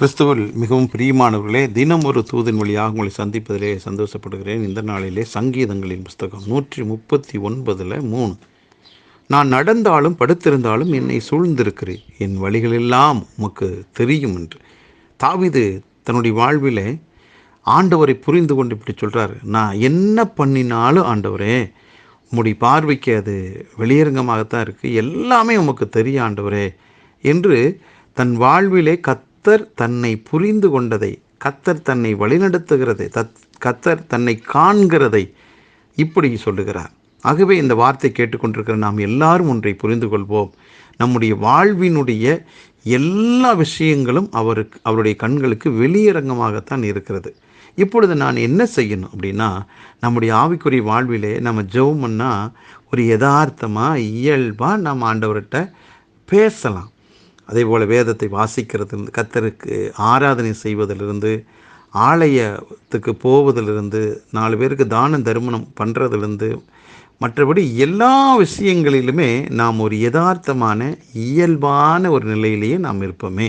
கிறிஸ்துவில் மிகவும் பிரியமானவர்களே தினம் ஒரு தூதின் வழியாக உங்களை சந்திப்பதிலே சந்தோஷப்படுகிறேன். இந்த நாளிலே சங்கீதங்களின் புஸ்தகம் நூற்றி முப்பத்தி ஒன்பதில் மூணு. நான் நடந்தாலும் படுத்திருந்தாலும் என்னை சூழ்ந்திருக்கிறேன். என் வழிகளெல்லாம் உமக்கு தெரியும் என்று. தாவிது தன்னுடைய வாழ்விலே ஆண்டவரை புரிந்து கொண்டு இப்படி சொல்கிறார் நான் என்ன பண்ணினாலும் ஆண்டவரே உம்முடைய பார்வைக்கு அது வெளியரங்கமாகத்தான் இருக்குது எல்லாமே உமக்கு தெரியும் ஆண்டவரே என்று தன் வாழ்விலே கத் கத்தர் தன்னை புரிந்து கொண்டதை கத்தர் தன்னை வழிநடத்துகிறதை தத் கத்தர் தன்னை காண்கிறதை இப்படி சொல்லுகிறார். ஆகவே இந்த வார்த்தை கேட்டுக்கொண்டிருக்கிற நாம் எல்லாரும் ஒன்றை புரிந்து கொள்வோம். நம்முடைய வாழ்வினுடைய எல்லா விஷயங்களும் அவருக்கு அவருடைய கண்களுக்கு வெளியரங்கமாகத்தான் இருக்கிறது. இப்பொழுது நான் என்ன செய்யணும் அப்படின்னா நம்முடைய ஆவிக்குரிய வாழ்விலே நம்ம ஜெபம்னா ஒரு யதார்த்தமாக இயல்பாக நம்ம ஆண்டவர்கிட்ட பேசலாம். அதே போல் வேதத்தை வாசிக்கிறதுலேருந்து கத்தருக்கு ஆராதனை செய்வதிலிருந்து ஆலயத்துக்கு போவதிலிருந்து நாலு பேருக்கு தானம் தருமணம் பண்ணுறதுலேருந்து மற்றபடி எல்லா விஷயங்களிலுமே நாம் ஒரு யதார்த்தமான இயல்பான ஒரு நிலையிலேயே நாம் இருப்போமே.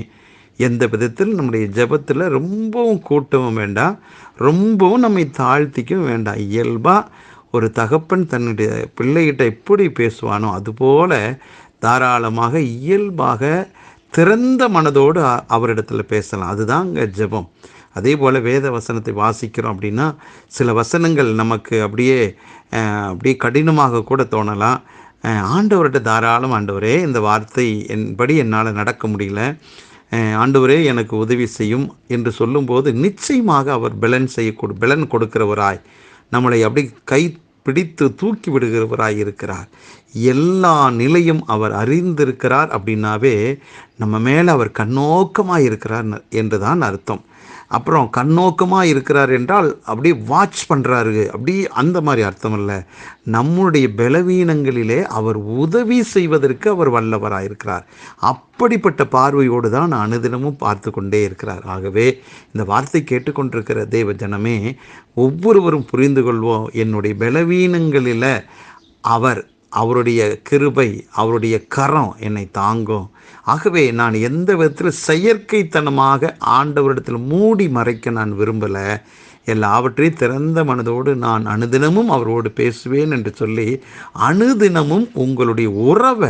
எந்த விதத்தில் நம்முடைய ஜபத்தில் ரொம்பவும் கூட்டவும் வேண்டாம் ரொம்பவும் நம்மை தாழ்த்திக்கவும் வேண்டாம் இயல்பாக ஒரு தகப்பன் தன்னுடைய பிள்ளைகிட்ட எப்படி பேசுவானோ அதுபோல் தாராளமாக இயல்பாக திறந்த மனதோடு அவரிடத்தில் பேசலாம். அதுதான் அங்கே ஜபம். அதே போல் வேத வசனத்தை வாசிக்கிறோம் அப்படின்னா சில வசனங்கள் நமக்கு அப்படியே அப்படியே கடினமாக கூட தோணலாம். ஆண்டவர்கிட்ட தாராளம் ஆண்டவரே இந்த வார்த்தை என்படி என்னால் நடக்க முடியல. ஆண்டவரே எனக்கு உதவி செய்யும் என்று சொல்லும்போது நிச்சயமாக அவர் பெலன் செய்யக்கூட பெலன் கொடுக்கிறவராய். நம்மளை அப்படி கை பிடித்து தூக்கி விடுகிறவராயிருக்கிறார். எல்லா நிலையும் அவர் அறிந்திருக்கிறார் அப்படின்னாவே நம்ம மேலே அவர் கண்ணோக்கமாக இருக்கிறார் என்று தான் அர்த்தம். அப்புறம் கண்ணோக்கமாக இருக்கிறார் என்றால் அப்படியே வாட்ச் பண்ணுறாரு அப்படி அந்த மாதிரி அர்த்தம் இல்லை. நம்முடைய பலவீனங்களிலே அவர் உதவி செய்வதற்கு அவர் வல்லவராக இருக்கிறார். அப்படிப்பட்ட பார்வையோடு தான் அனுதினமும் பார்த்து கொண்டே இருக்கிறார். ஆகவே இந்த வார்த்தை கேட்டுக்கொண்டிருக்கிற தேவ ஜனமே ஒவ்வொருவரும் புரிந்து கொள்வோம் என்னுடைய பலவீனங்களில் அவர் அவருடைய கிருபை அவருடைய கரம் என்னை தாங்கும். ஆகவே நான் எந்த விதத்தில் செயற்கைத்தனமாக ஆண்டவரிடத்தில் மூடி மறைக்க நான் விரும்பலை. எல்லாவற்றையும் திறந்த மனதோடு நான் அனுதினமும் அவரோடு பேசுவேன் என்று சொல்லி அனுதினமும் உங்களுடைய உறவை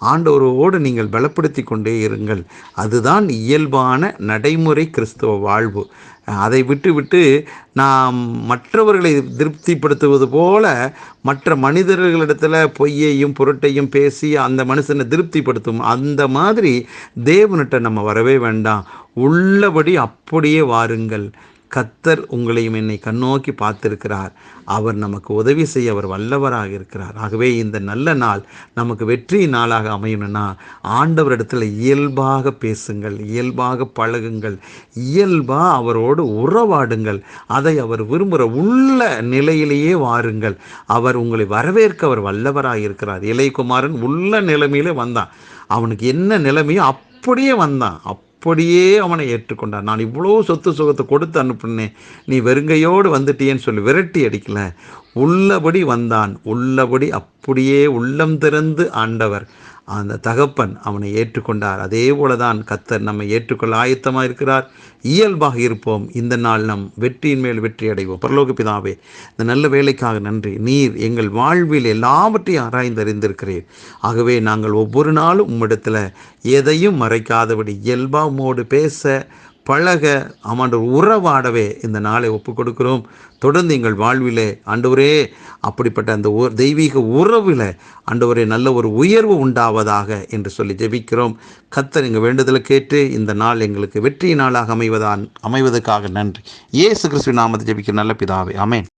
ஆண்டவரோடு நீங்கள் பலப்படுத்தி கொண்டே இருங்கள். அதுதான் இயல்பான நடைமுறை கிறிஸ்தவ வாழ்வு. அதை விட்டுவிட்டு நாம் மற்றவர்களை திருப்திப்படுத்துவது போல மற்ற மனிதர்களிடத்தில் பொய்யையும் பொருட்டையும் பேசி அந்த மனுஷனை திருப்திப்படுத்தும் அந்த மாதிரி தேவனிட்ட நம்ம வரவே வேண்டாம். உள்ளபடி அப்படியே வாருங்கள். கத்தர் உங்களையும் என்னை கண்ணோக்கி பார்த்திருக்கிறார். அவர் நமக்கு உதவி செய்ய அவர் வல்லவராக இருக்கிறார். ஆகவே இந்த நல்ல நாள் நமக்கு வெற்றி நாளாக அமையணும்னா ஆண்டவரிடத்தில் இயல்பாக பேசுங்கள் இயல்பாக பழகுங்கள் இயல்பாக அவரோடு உறவாடுங்கள். அதை அவர் விரும்புகிற உள்ள நிலையிலேயே வாருங்கள். அவர் உங்களை வரவேற்க அவர் வல்லவராக இருக்கிறார். இளையகுமாரன் உள்ள நிலைமையிலே வந்தான். அவனுக்கு என்ன நிலைமையோ அப்படியே வந்தான். அப் அப்படியே அவனை ஏற்றுக்கொண்டான். நான் இவ்வளோ சொத்து சுகத்தை கொடுத்து அனுப்புனேன். நீ வெறுங்கையோடு வந்துட்டியேன்னு சொல்லி விரட்டி அடிக்கல. உள்ளபடி வந்தான். உள்ளபடி அப்படியே உள்ளம் திறந்து ஆண்டவர். அந்த தகப்பன் அவனை ஏற்றுக்கொண்டார். அதே போல தான் கத்தர் நம்மை ஏற்றுக்கொள்ள ஆயத்தமாக இருக்கிறார். இயல்பாக இருப்போம். இந்த நாள் நம் வெற்றியின் மேல் வெற்றி அடைவோம். பரலோக பிதாவே இந்த நல்ல வேலைக்காக நன்றி. நீர் எங்கள் வாழ்வில் எல்லாவற்றையும் ஆராய்ந்து அறிந்திருக்கிறீர் ஆகவே நாங்கள் ஒவ்வொரு நாளும் உம்மிடத்தில் எதையும் மறைக்காதபடி இயல்பாக உம்மோடு பேச பழக ஆமாண்டவர் உறவாடவே இந்த நாளை ஒப்பு கொடுக்கிறோம் தொடர்ந்து எங்கள் வாழ்விலே ஆண்டவரே அப்படிப்பட்ட அந்த தெய்வீக உறவில் ஆண்டவரே நல்ல ஒரு உயர்வு உண்டாவதாக என்று சொல்லி ஜெபிக்கிறோம். கத்தர் எங்கள் வேண்டுதலை கேட்டு இந்த நாள் எங்களுக்கு வெற்றி நாளாக அமைவதான் அமைவதற்காக நன்றி. ஏசு கிறிஸ்துவின் நாமத்தை ஜெபிக்கிற நல்ல பிதாவே அமேன்